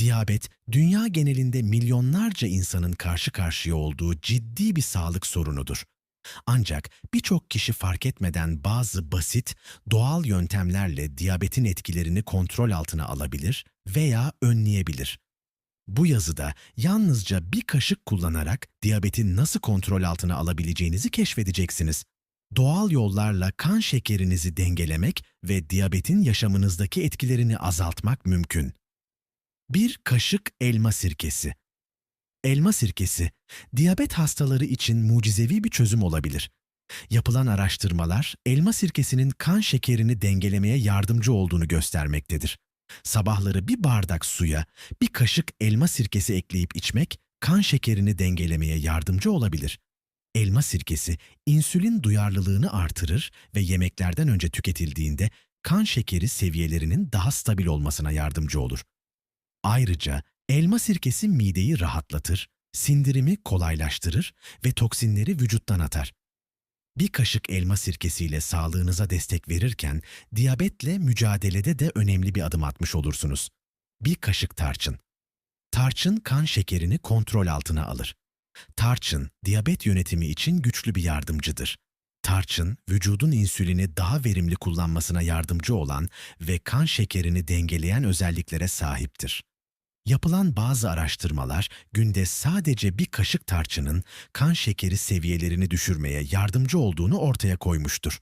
Diyabet, dünya genelinde milyonlarca insanın karşı karşıya olduğu ciddi bir sağlık sorunudur. Ancak birçok kişi fark etmeden bazı basit, doğal yöntemlerle diyabetin etkilerini kontrol altına alabilir veya önleyebilir. Bu yazıda yalnızca bir kaşık kullanarak diyabeti nasıl kontrol altına alabileceğinizi keşfedeceksiniz. Doğal yollarla kan şekerinizi dengelemek ve diyabetin yaşamınızdaki etkilerini azaltmak mümkün. Bir kaşık elma sirkesi. Elma sirkesi, diyabet hastaları için mucizevi bir çözüm olabilir. Yapılan araştırmalar, elma sirkesinin kan şekerini dengelemeye yardımcı olduğunu göstermektedir. Sabahları bir bardak suya bir kaşık elma sirkesi ekleyip içmek, kan şekerini dengelemeye yardımcı olabilir. Elma sirkesi, insülin duyarlılığını artırır ve yemeklerden önce tüketildiğinde kan şekeri seviyelerinin daha stabil olmasına yardımcı olur. Ayrıca elma sirkesi mideyi rahatlatır, sindirimi kolaylaştırır ve toksinleri vücuttan atar. Bir kaşık elma sirkesiyle sağlığınıza destek verirken diyabetle mücadelede de önemli bir adım atmış olursunuz. Bir kaşık tarçın. Tarçın kan şekerini kontrol altına alır. Tarçın, diyabet yönetimi için güçlü bir yardımcıdır. Tarçın, vücudun insülini daha verimli kullanmasına yardımcı olan ve kan şekerini dengeleyen özelliklere sahiptir. Yapılan bazı araştırmalar günde sadece bir kaşık tarçının kan şekeri seviyelerini düşürmeye yardımcı olduğunu ortaya koymuştur.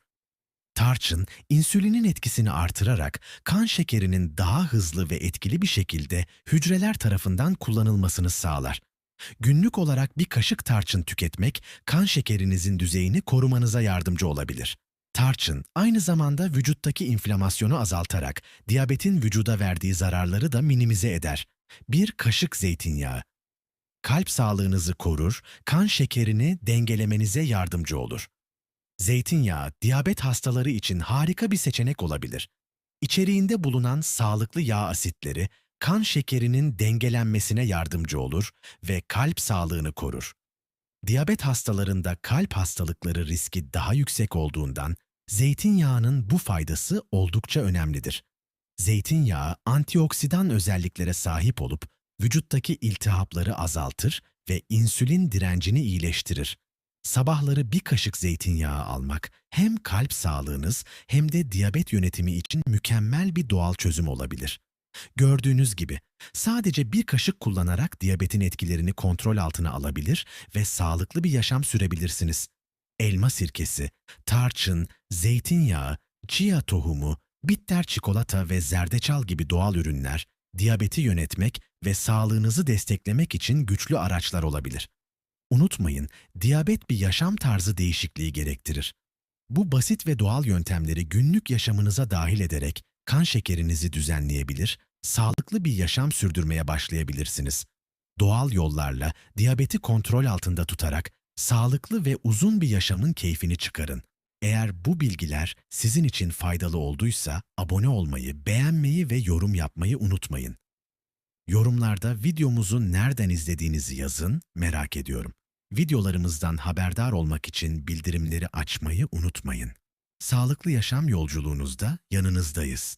Tarçın, insülinin etkisini artırarak kan şekerinin daha hızlı ve etkili bir şekilde hücreler tarafından kullanılmasını sağlar. Günlük olarak bir kaşık tarçın tüketmek kan şekerinizin düzeyini korumanıza yardımcı olabilir. Tarçın aynı zamanda vücuttaki inflamasyonu azaltarak diyabetin vücuda verdiği zararları da minimize eder. Bir kaşık zeytinyağı. Kalp sağlığınızı korur, kan şekerini dengelemenize yardımcı olur. Zeytinyağı, diyabet hastaları için harika bir seçenek olabilir. İçeriğinde bulunan sağlıklı yağ asitleri, kan şekerinin dengelenmesine yardımcı olur ve kalp sağlığını korur. Diyabet hastalarında kalp hastalıkları riski daha yüksek olduğundan zeytinyağının bu faydası oldukça önemlidir. Zeytinyağı antioksidan özelliklere sahip olup vücuttaki iltihapları azaltır ve insülin direncini iyileştirir. Sabahları bir kaşık zeytinyağı almak hem kalp sağlığınız hem de diyabet yönetimi için mükemmel bir doğal çözüm olabilir. Gördüğünüz gibi sadece bir kaşık kullanarak diyabetin etkilerini kontrol altına alabilir ve sağlıklı bir yaşam sürebilirsiniz. Elma sirkesi, tarçın, zeytinyağı, chia tohumu, bitter çikolata ve zerdeçal gibi doğal ürünler, diyabeti yönetmek ve sağlığınızı desteklemek için güçlü araçlar olabilir. Unutmayın, diyabet bir yaşam tarzı değişikliği gerektirir. Bu basit ve doğal yöntemleri günlük yaşamınıza dahil ederek kan şekerinizi düzenleyebilir, sağlıklı bir yaşam sürdürmeye başlayabilirsiniz. Doğal yollarla diyabeti kontrol altında tutarak sağlıklı ve uzun bir yaşamın keyfini çıkarın. Eğer bu bilgiler sizin için faydalı olduysa abone olmayı, beğenmeyi ve yorum yapmayı unutmayın. Yorumlarda videomuzu nereden izlediğinizi yazın, merak ediyorum. Videolarımızdan haberdar olmak için bildirimleri açmayı unutmayın. Sağlıklı yaşam yolculuğunuzda yanınızdayız.